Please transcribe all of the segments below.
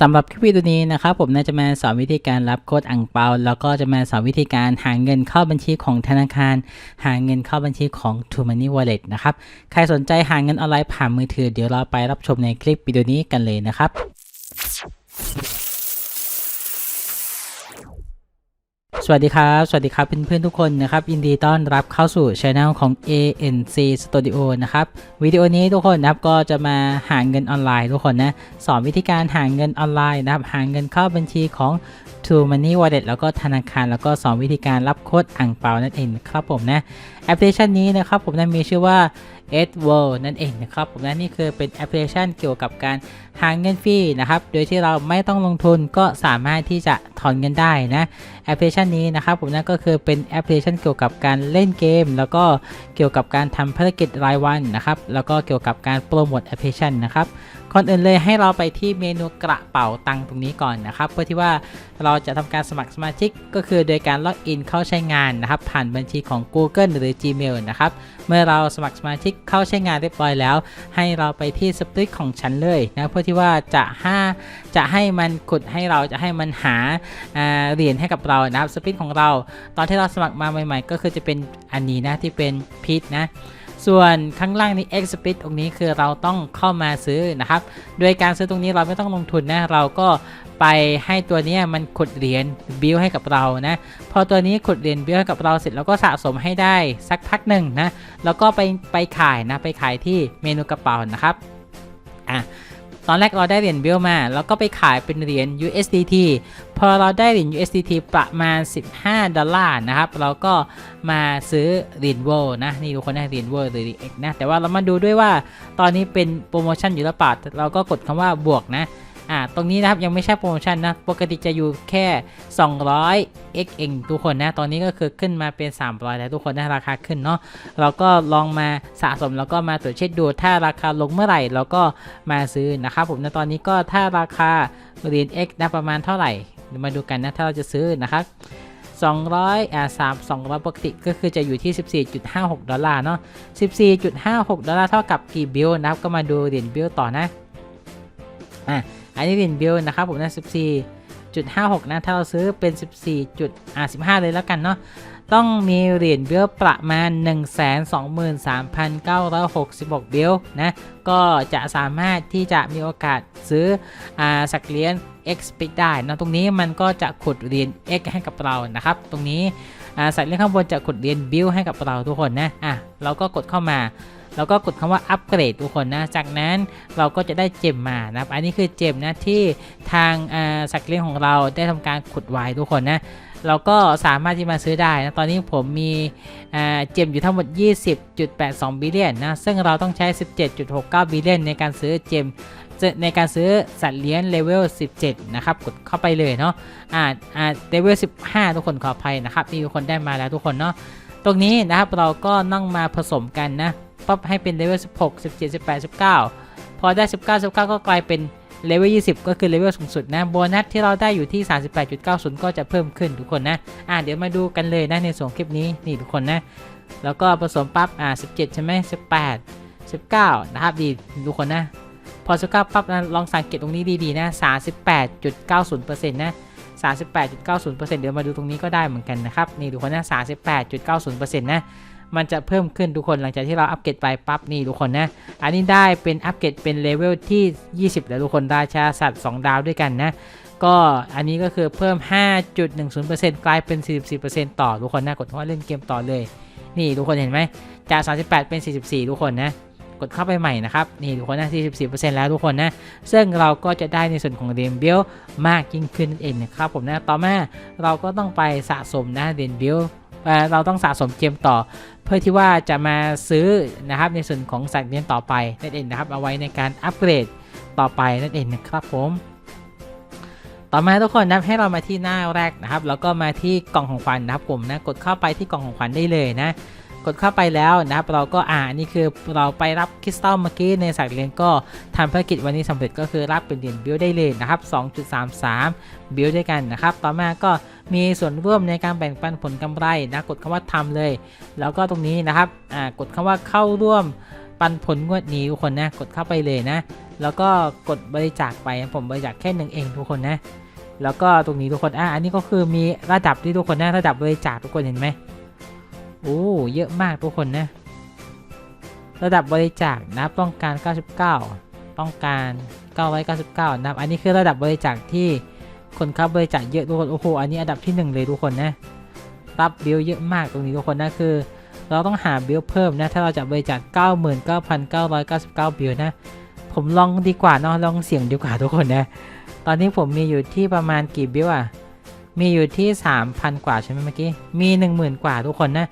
สำหรับคลิปวิดีโอนี้นะครับผมน่าจะมาสอนวิธีการรับโค้ดอ่างเปา แล้วก็จะมาสอนวิธีการหาเงินเข้าบัญชีของธนาคาร หาเงินเข้าบัญชีของ t o Money Wallet นะครับ ใครสนใจหาเงินออนไลน์ผ่านมือถือเดี๋ยวเราไปรับชมในคลิปวิดีโอนี้กันเลยนะครับ สวัสดีครับ สวัสดีครับเพื่อนๆทุกคนนะครับยินดีต้อนรับเข้าสู่ช anel ของ ANC Studio นะครับวิดีโอนี้ทุกคนนะครับก็จะมาหาเงินออนไลน์ทุกคนนะสอนวิธีการหาเงินออนไลน์นะครับหาเงินเข้าบัญชีของ True Money Wallet แล้วก็ธนาคาร แล้วก็สอนวิธีการรับโค้ดอ่างเปานั่นเองนะครับผมนะแอปพลิเคชันนี้นะครับผมนั้นมีชื่อว่า e d w o r l d นั่นเองนะครับผมนะนี่คือเป็นแอปพลิเคชันเกี่ยวกับการหาเงินฟรีนะครับโดยที่เราไม่ต้องลงทุนก็สามารถที่จะถอนเงินได้นะ แอปพลิเคชันนี้นะครับผมนั่นก็คือเป็นแอปพลิเคชันเกี่ยวกับการเล่นเกม แล้วก็เกี่ยวกับการทำภารกิจรายวันนะครับแล้วก็เกี่ยวกับการโปรโมทแอปพลิเคชันนะครับก่อนอื่นเลยให้เราไปที่เมนูกระเป๋าตังค์ตรงนี้ก่อนนะครับเพื่อที่ว่าเราจะทำการสมัครสมาชิกก็คือโดยการล็อกอินเข้าใช้งานนะครับผ่านบัญชีของ Google หรือ Gmail นะครับเมื่อเราสมัครสมาชิกเข้าใช้งานเรียบร้อยแล้ว ให้เราไปที่สปริตของฉันเลยนะเพื่อที่ว่าจะห้าจะให้มันขุดให้เราจะให้มันหาเหรียญให้กับเรานะครับสปิตของเรา ตอนที่เราสมัครมาใหม่ ๆ ก็คือจะเป็นอันนี้นะที่เป็นพีทนะส่วนข้างล่างนี้ X Split ตรงนี้คือเราต้องเข้ามาซื้อนะครับ โดยการซื้อตรงนี้เราไม่ต้องลงทุนนะ เราก็ไปให้ตัวนี้มันขุดเหรียญบิลให้กับเรานะ พอตัวนี้ขุดเหรียญบิลให้กับเราเสร็จแล้วก็สะสมให้ได้สักพักหนึ่งนะ แล้วก็ไปไปขายนะ ไปขายที่เมนูกระเป๋านะครับ อะ ตอนแรกเราได้เหรียญบิลมา แล้วก็ไปขายเป็นเหรียญ USDT พอเราได้เหรียญ USDT ประมาณ 15 ดอลลาร์นะครับ เราก็มาซื้อเหรียญโวนะ นี่ทุกคนได้เหรียญโวหรือเหรียญ X นะ แต่ว่าเรามาดูด้วยว่าตอนนี้เป็นโปรโมชั่นอยู่หรือเปล่า เราก็กดคำว่าบวกนะ อ่า ตรงนี้นะครับยังไม่ใช่โปรโมชั่นนะ ปกติจะอยู่แค่ 200 x เองทุกคนนะ ตอนนี้ก็คือขึ้นมาเป็น 300 แล้วทุกคนนะราคาขึ้นเนาะ เราก็ลองมาสะสมแล้วก็มาตรวจเช็คดู ถ้าราคาลงเมื่อไหร่เราก็มาซื้อนะครับผมนะตอนนี้ก็ถ้าราคาเหรียญ X นะประมาณเท่าไหร่ มาดูกันนะ ถ้าเราจะซื้อนะครับ200อ่า3 200 ปกติก็คือจะอยู่ที่ 14.56 ดอลลาร์เนาะ 14.56 ดอลลาร์เท่ากับกี่บิลนะครับ ก็มาดูเหรียญบิลต่อนะ อะ อันนี้เหรียญบิลนะครับผมนะ14.56 นะถ้าเราซื้อเป็น 14.15 เลยแล้วกันเนาะต้องมีเหรียญบิลประมาณ 123,966บิลนะ ก็จะสามารถที่จะมีโอกาสซื้ออสักเหรียญ X ไปได้นะตรงนี้มันก็จะขุดเหรียญ X ให้กับเรานะครับ ตรงนี้อ่าสักเหรียญข้างบนจะขุดเหรียญบิลให้กับเราทุกคนนะอะเราก็กดเข้ามา แล้วก็กดคำว่าอัปเกรดทุกคนนะ จากนั้นเราก็จะได้เจมมานะครับอันนี้คือเจมนะที่ทางสักเลี้ยงของเราได้ทำการขุดไว้ทุกคนนะเราก็สามารถที่มาซื้อได้นะ ตอนนี้ผมมีเจมอยู่ทั้งหมด 20.82 บิลเลียนนะ ซึ่งเราต้องใช้ 17.69 บิลเลียนในการซื้อเจมในการซื้อสัตว์เลี้ยงเลเวล 17 นะครับ กดเข้าไปเลยเนาะ อ่า อ่า เลเวล 15 ทุกคนขออภัยนะครับนี่ทุกคนได้มาแล้วทุกคนเนาะ ตรงนี้นะครับเราก็นั่งมาผสมกันนะ ปั๊บให้เป็นเลเวล16 17 18 19 พอได้ 19 19 ก็กลายเป็นเลเวล20 ก็คือเลเวลสูงสุดนะโบนัสที่เราได้อยู่ที่ 38.90 ก็จะเพิ่มขึ้นทุกคนนะ อ่าเดี๋ยวมาดูกันเลยนะในส่วนคลิปนี้นี่ทุกคนนะ แล้วก็ผสมปั๊บอ่า17 ใช่ไหม18 19 นะครับดีทุกคนนะ พอสก้าปั๊บนะลองสังเกตตรงนี้ดีๆนะ 38.90%นะ38.90%เดี๋ยวมาดูตรงนี้ก็ได้เหมือนกันนะครับ นี่ทุกคนนะ38.90%นะ มันจะเพิ่มขึ้นทุกคนหลังจากที่เราอัปเกรดไปปั๊บนี่ทุกคนนะ อันนี้ได้เป็นอัปเกรดเป็นเลเวลที่ 20 แล้วทุกคนราชาสัตว์2ดาวด้วยกันนะ ก็อันนี้ก็คือเพิ่ม 5.10%กลายเป็น 44%ต่อทุกคนนะ กดคำว่าเล่นเกมต่อเลย นี่ทุกคนเห็นไหมจาก 38 เป็น 44 ทุกคนนะกดเข้าไปใหม่นะครับ นี่ทุกคนนะ 44%แล้วทุกคนนะ ซึ่งเราก็จะได้ในส่วนของเหรียญเบลมากยิ่งขึ้นนั่นเองนะครับผมนะ ต่อมาเราก็ต้องไปสะสมนะเรียญเบล เราต้องสะสมเกมต่อ เพื่อที่ว่าจะมาซื้อนะครับในส่วนของสัตว์เลี้ยงต่อไปนั่นเองนะครับเอาไว้ในการอัปเกรดต่อไปนั่นเองนะครับผมต่อมาทุกคนนะให้เรามาที่หน้าแรกนะครับ แล้วก็มาที่กล่องของขวัญนะครับผมนะกดเข้าไปที่กล่องของขวัญได้เลยนะ กดเข้าไปแล้วนะครับเราก็อ่านี่คือเราไปรับคริสตัลเมื่อกี้ในสัตว์เลี้ยงก็ทำภารกิจวันนี้สำเร็จก็คือรับเป็นเหรียญบิลได้เลยนะครับ 2.33 บิลด้วยกันนะครับ ต่อมาก็มีส่วนร่วมในการแบ่งปันผลกำไรนะกดคำว่าทำเลย แล้วก็ตรงนี้นะครับอ่ากดคำว่าเข้าร่วมปันผลงวดนี้ทุกคนนะกดเข้าไปเลยนะ แล้วก็กดบริจาคไปผมบริจาคแค่หนึ่งเองทุกคนนะ แล้วก็ตรงนี้ทุกคนอะอันนี้ก็คือมีระดับที่ทุกคนนะระดับบริจาคทุกคนเห็นไหม โอ้ เยอะมากทุกคนนะ ระดับบริจาคนะครับต้องการ 99 ต้องการ 999นะครับอันนี้คือระดับบริจาคที่คนเข้าบริจาคเยอะทุกคน โอ้โห อันนี้อันดับที่หนึ่งเลยทุกคนนะ รับบิลเยอะมากตรงนี้ทุกคนนะคือ เราต้องหาบิลเพิ่มนะ ถ้าเราจะบริจาค 99,999 บิลนะ ผมลองดีกว่าเนาะ ลองเสี่ยงดีกว่าทุกคนนะ ตอนนี้ผมมีอยู่ที่ประมาณกี่บิลอะมีอยู่ที่ 3,000 กว่าใช่ไหมเมื่อกี้ มี 10,000 กว่าทุกคนนะ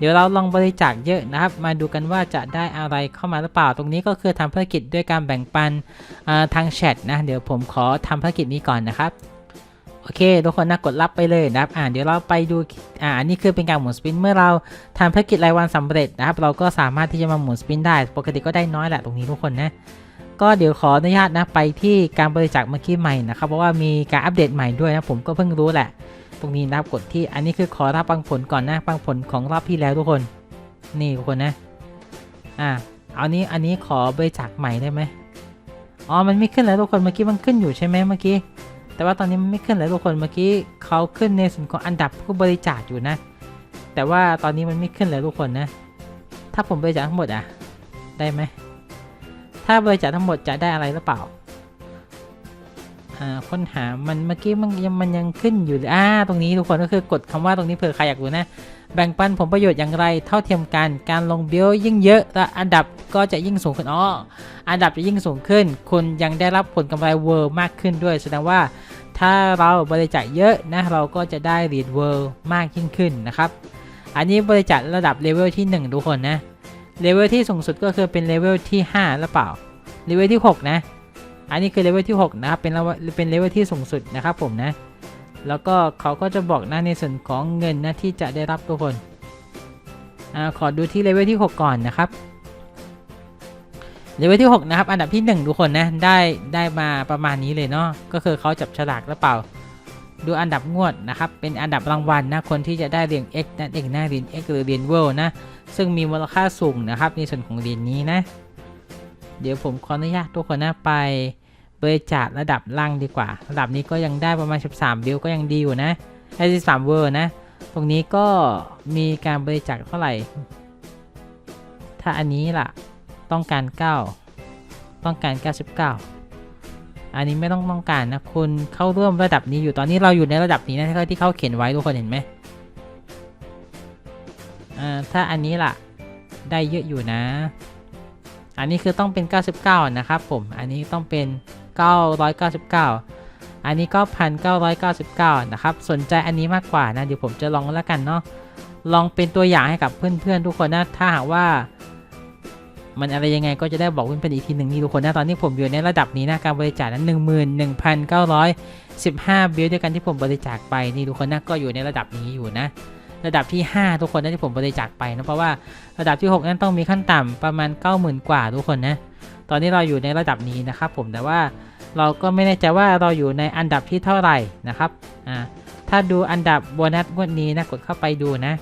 เดี๋ยวเราลองบริจาคเยอะนะครับ มาดูกันว่าจะได้อะไรเข้ามาหรือเปล่า ตรงนี้ก็คือทำภารกิจด้วยการแบ่งปันทางแชทนะ เดี๋ยวผมขอทำภารกิจนี้ก่อนนะครับโอเค ทุกคนนะกดรับไปเลยนะครับ อ่าเดี๋ยวเราไปดู อ่าอันนี้คือเป็นการหมุนสปิน เมื่อเราทำภารกิจรายวันสำเร็จนะครับ เราก็สามารถที่จะมาหมุนสปินได้ ปกติก็ได้น้อยแหละตรงนี้ทุกคนนะ ก็เดี๋ยวขออนุญาตนะไปที่การบริจาคเมื่อกี้ใหม่นะครับ เพราะว่ามีการอัปเดตใหม่ด้วยนะ ผมก็เพิ่งรู้แหละ ตรงนี้นะครับกดที่อันนี้คือขอรับปังผลก่อนนะปังผลของรอบที่แล้วทุกคน นี่ทุกคนนะ อ่าเอานี้อันนี้ขอบริจาคใหม่ได้ไหมอ๋อมันไม่ขึ้นแล้วทุกคนเมื่อกี้มันขึ้นอยู่ใช่ไหมเมื่อกี้ แต่ว่าตอนนี้มันไม่ขึ้นแล้วทุกคนเมื่อกี้เขาขึ้นในส่วนของอันดับผู้บริจาคอยู่นะ แต่ว่าตอนนี้มันไม่ขึ้นแล้วทุกคนนะ ถ้าผมบริจาคทั้งหมดอะ ได้ไหมถ้าบริจาคทั้งหมดจะได้อะไรหรือเปล่าอ่า ค้นหามันเมื่อกี้มันยังมันยังขึ้นอยู่อ่าตรงนี้ทุกคนก็คือกดคำว่าตรงนี้เผื่อใครอยากรู้นะ แบ่งปันผลประโยชน์อย่างไรเท่าเทียมกัน การลงเบี้ยยิ่งเยอะและอันดับก็จะยิ่งสูงขึ้นอ๋ออันดับจะยิ่งสูงขึ้น คุณยังได้รับผลกำไรเวิร์มากขึ้นด้วยแสดงว่าถ้าเราบริจาคเยอะนะเราก็จะได้เหรียญเวิร์มากยิ่งขึ้นนะครับอันนี้บริจาคระดับเลเวลที่ 1 ทุกคนนะเลเวลที่สูงสุดก็คือเป็นเลเวลที่5หรือเปล่าเลเวลที่ 6 นะ อันนี้คือเลเวลที่ 6 นะครับ เป็นเลเวลเป็นเลเวลที่สูงสุดนะครับผมนะ แล้วก็เขาก็จะบอกนะในส่วนของเงินนะที่จะได้รับทุกคนอขอดูที่เลเวลที่ 6 ก่อนนะครับ เลเวลที่ 6 นะครับ อันดับที่ 1 ทุกคนนะ ได้ได้มาประมาณนี้เลยเนาะ ก็คือเขาจับฉลากหรือเปล่า ดูอันดับงวดนะครับ เป็นอันดับรางวัลนะ คนที่จะได้เหรียญ X นั่นเองนะเหรียญ X หรือเหรียญเวิลด์นะ ซึ่งมีมูลค่าสูงนะครับในส่วนของเหรียญนี้นะเดี๋ยวผมขออนุญาตทุกคนนะไป บริจาคระดับล่างดีกว่า ระดับนี้ก็ยังได้ประมาณ 13 บิลก็ยังดีอยู่นะได้13 เวอร์นะ ตรงนี้ก็มีการบริจาคเท่าไหร่ ถ้าอันนี้ล่ะ ต้องการ 9 ต้องการ 99 อันนี้ไม่ต้องต้องการนะคุณเข้าร่วมระดับนี้อยู่ตอนนี้เราอยู่ในระดับนี้นะที่เขาเขียนไว้ทุกคนเห็นไหมอ่าถ้าอันนี้ล่ะได้เยอะอยู่นะ อันนี้คือต้องเป็น 99 นะครับผม อันนี้ต้องเป็น 999 อันนี้ก็ 1,999 นะครับ สนใจอันนี้มากกว่านะเดี๋ยวผมจะลองแล้วกันเนาะลองเป็นตัวอย่างให้กับเพื่อนๆทุกคนนะถ้าหากว่า มันอะไรยังไงก็จะได้บอกเพื่อนๆอีกทีหนึ่งนี่ทุกคนนะตอนนี้ผมอยู่ในระดับนี้นะการบริจาคนั้น11,915 บิลด้วยกันที่ผมบริจาคไปนี่ทุกคนนะก็อยู่ในระดับนี้อยู่นะระดับที่ 5 ทุกคนนะที่ผมบริจาคไปนะเพราะว่าระดับที่ 6 นั้นต้องมีขั้นต่ำประมาณ 90,000 กว่าทุกคนนะตอนนี้เราอยู่ในระดับนี้นะครับผมแต่ว่า เราก็ไม่แน่ใจว่าเราอยู่ในอันดับที่เท่าไหร่นะครับอ่าถ้าดูอันดับโบนัสงวดนี้นะกดเข้าไปดูนะ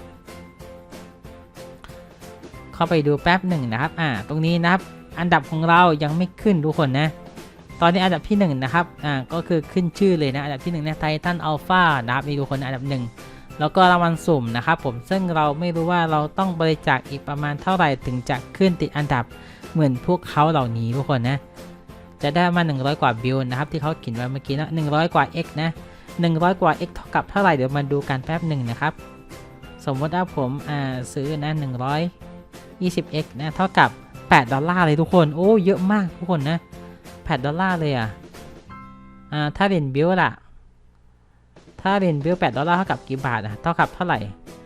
เข้าไปดูแป๊บหนึ่งนะครับอ่าตรงนี้นะครับ อันดับของเรายังไม่ขึ้นทุกคนนะ ตอนนี้อันดับที่1นะครับอ่าก็คือขึ้นชื่อเลยนะอันดับที่1นึ่งนะไททันอัลฟานะครับนี่ทุกคนอันดับ1แล้วก็รางวัลสุ่มนะครับผมซึ่งเราไม่รู้ว่าเราต้องบริจาคอีกประมาณเท่าไหร่ถึงจะขึ้นติดอันดับเหมือนพวกเขาเหล่านี้ทุกคนนะ จะได้มา 100 กว่าบิลนะครับที่เขาเขียนไว้เมื่อกี้นะ100 กว่า x นะ 100 กว่า x เท่ากับเท่าไหร่เดี๋ยวมาดูกันแป๊บหนึ่งนะครับ สมมติว่าผมอ่าซื้อนะ120 x นะเท่ากับ 8 ดอลลาร์เลยทุกคนโอ้เยอะมากทุกคนนะ8ดอลลาร์เลยอะอ่าถ้าเหรียญบิลล่ะ ถ้าเหรียญบิล8ดอลลาร์เท่ากับกี่บาทอะเท่ากับเท่าไหร่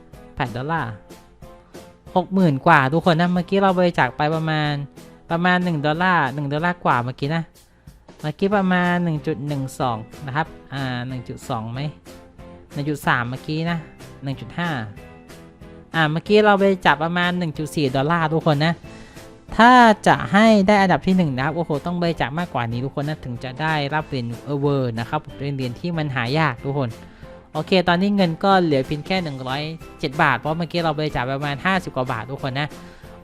8ดอลลาร์60,000 กว่าทุกคนนะเมื่อกี้เราบริจาคไปประมาณ ประมาณ 1 ดอลลาร์1ดอลลาร์กว่าเมื่อกี้นะ เมื่อกี้ประมาณ 1.12 นะครับ อ่า 1.2ไหม1.3 เมื่อกี้นะ 1.5 อ่า เมื่อกี้เราบริจาคประมาณ 1.4 ดอลลาร์ทุกคนนะ ถ้าจะให้ได้อันดับที่ 1 นะครับ โอ้โห ต้องบริจาคมากกว่านี้ทุกคนนะ ถึงจะได้รับเหรียญเอเวอร์นะครับเป็นเหรียญที่มันหายากทุกคนโอเค ตอนนี้เงินก็เหลือเพียงแค่ 107 บาท เพราะเมื่อกี้เราบริจาคประมาณ 50 กว่าบาททุกคนนะ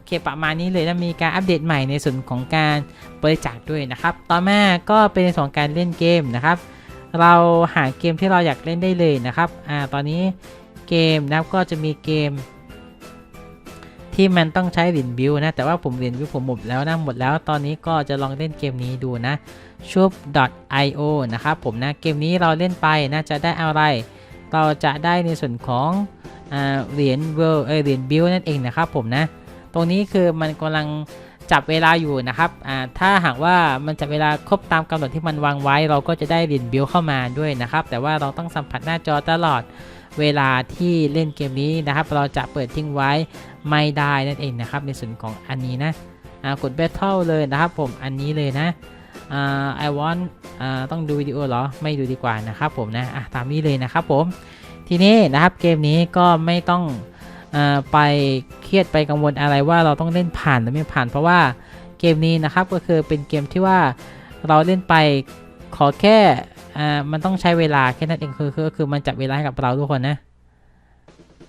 เคประมาณนี้เลยแล้วมีการอัปเดตใหม่ในส่วนของการบริจาคด้วยนะครับ ต่อมาก็เป็นในส่วนของการเล่นเกมนะครับ เราหาเกมที่เราอยากเล่นได้เลยนะครับอ่าตอนนี้เกมนะครับก็จะมีเกม ที่มันต้องใช้เหรียญบิวนะ แต่ว่าผมเหรียญบิวผมหมดแล้วนะหมดแล้ว ตอนนี้ก็จะลองเล่นเกมนี้ดูนะ shop.io นะครับผมนะเกมนี้เราเล่นไปนะจะได้อะไร เราจะได้ในส่วนของเหรียญเวลเอเหรียญบิวนั่นเองนะครับผมนะ ตรงนี้คือมันกำลังจับเวลาอยู่นะครับอ่าถ้าหากว่ามันจับเวลาครบตามกำหนดที่มันวางไว้ เราก็จะได้เหรียญบิวเข้ามาด้วยนะครับ แต่ว่าเราต้องสัมผัสหน้าจอตลอดเวลาที่เล่นเกมนี้นะครับ เราจะเปิดทิ้งไว้ไม่ได้นั่นเองนะครับ ในส่วนของอันนี้นะกด Battle เลยนะครับผมอันนี้เลยนะอา I want อ่าต้องดูวิดีโอเหรอ ไม่ดูดีกว่านะครับผมนะะตามนี้เลยนะครับผม ทีนี้นะครับเกมนี้ก็ไม่ต้อง ไปเครียดไปกังวลอะไรว่าเราต้องเล่นผ่านหรือไม่ผ่าน เพราะว่าเกมนี้นะครับก็คือเป็นเกมที่ว่าเราเล่นไปขอแค่อ่ามันต้องใช้เวลาแค่นั้นเองคือคือคือมันจับเวลาให้กับเราทุกคนนะ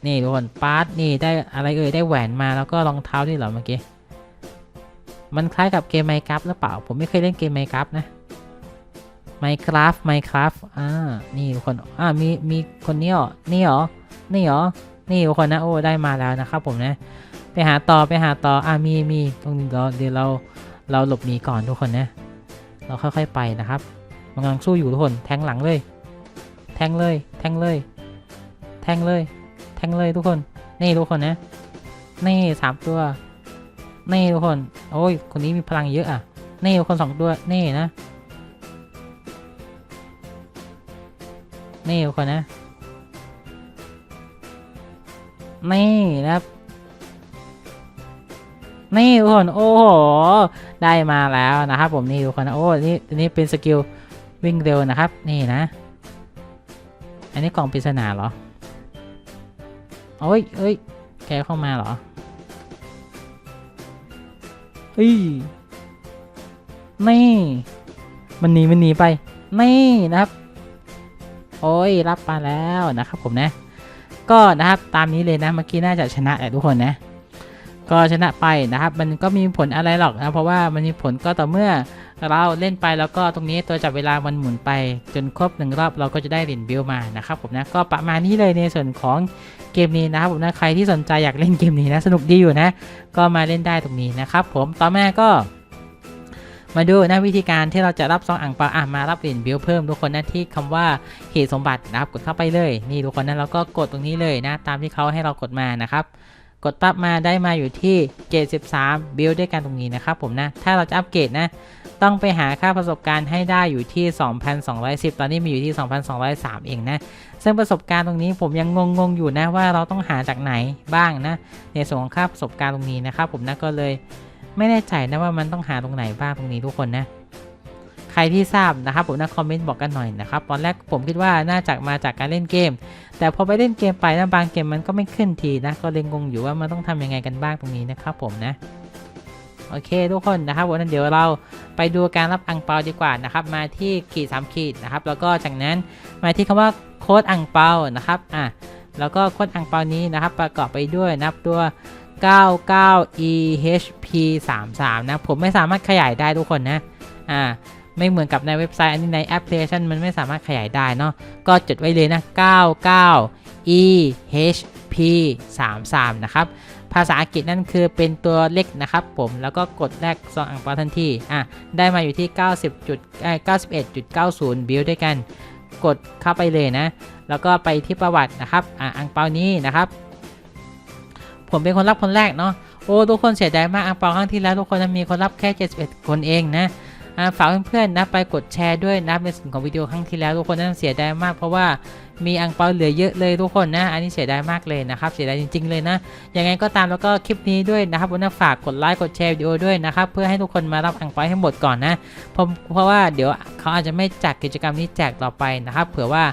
นี่ทุกคนปาร์ตนี่ได้อะไรเอ่ยได้แหวนมาแล้วก็รองเท้าด้วยเหรอเมื่อกี้มันคล้ายกับเกมไมครับหรือเปล่า ผมไม่เคยเล่นเกมไมครับนะ Minecraft Minecraft อ่านี่ทุกคนอ่ามีมีคนนี้เหรอนี่เหรอนี่เหรอ นี่ทุกคนนะโอ้ได้มาแล้วนะครับผมนะไปหาต่อไปหาต่ออ่ามีมีตรงนี้เราเดี๋ยวเราเราหลบหนีก่อนทุกคนนะ เราค่อยๆไปนะครับมันกำลังสู้อยู่ทุกคนแทงหลังเลย แทงเลย แทงเลย แทงเลย แทงเลยทุกคน นี่ทุกคนนะ นี่สามตัว นี่ทุกคน โอ้ย คนนี้มีพลังเยอะอะ นี่ทุกคนสองตัว นี่นะ นี่ทุกคนนะ นี่นะครับนี่ทุกคนโอ้โหได้มาแล้วนะครับผมนี่ทุกคนนะโอ้นี่นนี้เป็นสกิลวิ่งเร็วนะครับนี่นะ อันนี้กล่องปริศนาเหรอโอ้ยเอ้ยแกเข้ามาเหรอเฮ้ยนี่มันหนีมันหนีไปนี่นะครับ โอ้ยรับมาแล้วนะครับผมนะ ก็นะครับตามนี้เลยนะเมื่อกี้น่าจะชนะแหละทุกคนนะก็ชนะไปนะครับ มันก็มีผลอะไรหรอกนะเพราะว่ามันมีผลก็ต่อเมื่อเราเล่นไปแล้วก็ตรงนี้ตัวจับเวลามันหมุนไปจนครบหนึ่งรอบเราก็จะได้เหรียญบิลมานะครับผมนะก็ประมาณนี้เลยในส่วนของเกมนี้นะครับผมนะใครที่สนใจอยากเล่นเกมนี้นะสนุกดีอยู่นะ ก็มาเล่นได้ตรงนี้นะครับผมต่อมาก็ มาดูนะวิธีการที่เราจะรับซองอ่างเปาอะมารับเหรียญบิลเพิ่มทุกคนนะที่คำว่าเหตุสมบัตินะครับกดเข้าไปเลย นี่ทุกคนนะเราก็กดตรงนี้เลยนะ ตามที่เขาให้เรากดมานะครับ กดปั๊บมาได้มาอยู่ที่ 73 บิลด้วยกันตรงนี้นะครับผมนะ ถ้าเราจะอัปเกรดนะ ต้องไปหาค่าประสบการณ์ให้ได้อยู่ที่ 2,210 ตอนนี้มีอยู่ที่ 2,203 เองนะ ซึ่งประสบการณ์ตรงนี้ผมยังงงๆอยู่นะว่าเราต้องหาจากไหนบ้างนะ ในส่วนของค่าประสบการณ์ตรงนี้นะครับผมนะก็เลย ไม่แน่ใจนะว่ามันต้องหาตรงไหนบ้างตรงนี้ทุกคนนะ ใครที่ทราบนะครับผมนะคอมเมนต์บอกกันหน่อยนะครับตอนแรกผมคิดว่าน่าจะมาจากการเล่นเกม แต่พอไปเล่นเกมไปนะบางเกมมันก็ไม่ขึ้นทีนะก็เลยงงอยู่ว่ามันต้องทำยังไงกันบ้างตรงนี้นะครับผมนะโอเคทุกคนนะครับวันนั้นเดี๋ยวเราไปดูการรับอังเปาดีกว่านะครับ มาที่ขีดสามขีดนะครับ แล้วก็จากนั้นมาที่คำว่าโค้ดอังเปานะครับอะแล้วก็โค้ดอังเปานี้นะครับ ประกอบไปด้วยนับตัว 99 EHP 3 3นะ ผมไม่สามารถขยายได้ทุกคนนะ อ่า ไม่เหมือนกับในเว็บไซต์ อันนี้ในแอปพลิเคชันมันไม่สามารถขยายได้เนาะ ก็จดไว้เลยนะ 99 EHP 3 3นะครับ ภาษาอังกฤษนั่นคือเป็นตัวเล็กนะครับผม แล้วก็กดแรกซองอังเปาทันที อะ ได้มาอยู่ที่ 90.91.90 บิลด้วยกัน กดเข้าไปเลยนะ แล้วก็ไปที่ประวัตินะครับ อะอังเปานี้นะครับ ผมเป็นคนรับคนแรกเนาะโอ้ทุกคนเสียดายมากอังเปาครั้งที่แล้วทุกคนมีคนรับแค่71คนเองนะฝากเพื่อนๆนะไปกดแชร์ด้วยนะในส่วนของวิดีโอครั้งที่แล้วทุกคนนั้นเสียดายมากเพราะว่ามีอังเปาเหลือเยอะเลยทุกคนนะ อันนี้เสียดายมากเลยนะครับ เสียดายจริง ๆ เลยนะ ยังไงก็ตามแล้วก็คลิปนี้ด้วยนะครับผมนะฝากกดไลค์กดแชร์วิดีโอด้วยนะครับ เพื่อให้ทุกคนมารับอังเปาให้หมดก่อนนะผมเพราะว่าเดี๋ยวเขาอาจจะไม่จัดกิจกรรมนี้แจกต่อไปนะครับ เผื่อว่า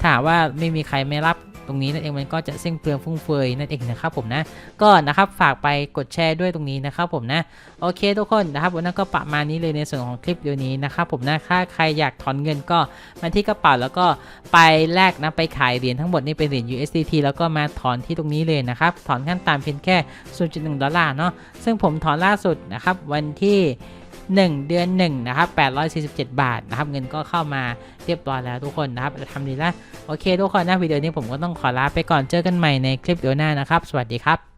ถ้าว่าไม่มีใครไม่รับ ตรงนี้นั่นเองมันก็จะเส้นเปลืองฟุ่มเฟือยนั่นเองนะครับผมนะก็นะครับฝากไปกดแชร์ด้วยตรงนี้นะครับผมนะโอเคทุกคนนะครับวันนั้นก็ประมาณนี้เลยในส่วนของคลิปวิดีโอนี้นะครับผมนะถ้าใครอยากถอนเงินก็มาที่กระเป๋าแล้วก็ไปแลกนะไปขายเหรียญทั้งหมดนี่เป็นเหรียญ USDT แล้วก็มาถอนที่ตรงนี้เลยนะครับถอนขั้นต่ำเพียงแค่0.1ดอลลาร์เนาะซึ่งผมถอนล่าสุดนะครับวันที่ 1 เดือน1นะครับ847 บาทนะครับเงินก็เข้ามาเรียบร้อยแล้วทุกคนนะครับทำดีแล้วโอเคทุกคนนะวิดีโอนี้ผมก็ต้องขอลาไปก่อนเจอกันใหม่ในคลิปเดียวหน้านะครับ สวัสดีครับ